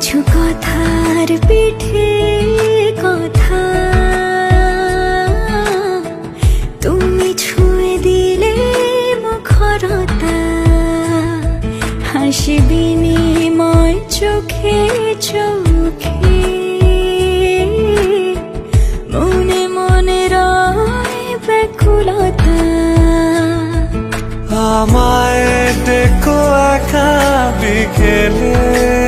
কিছু কথার পিঠে কথা। তুমি ছুঁয়ে দিলে মুখরতা, হাসি বিনিময় চোখে চোখে। মনে মনে রায় ব্যাকুলতা। আমায় দেখো একা বিকেলে।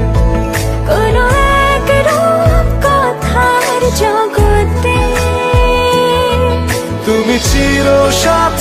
সাথী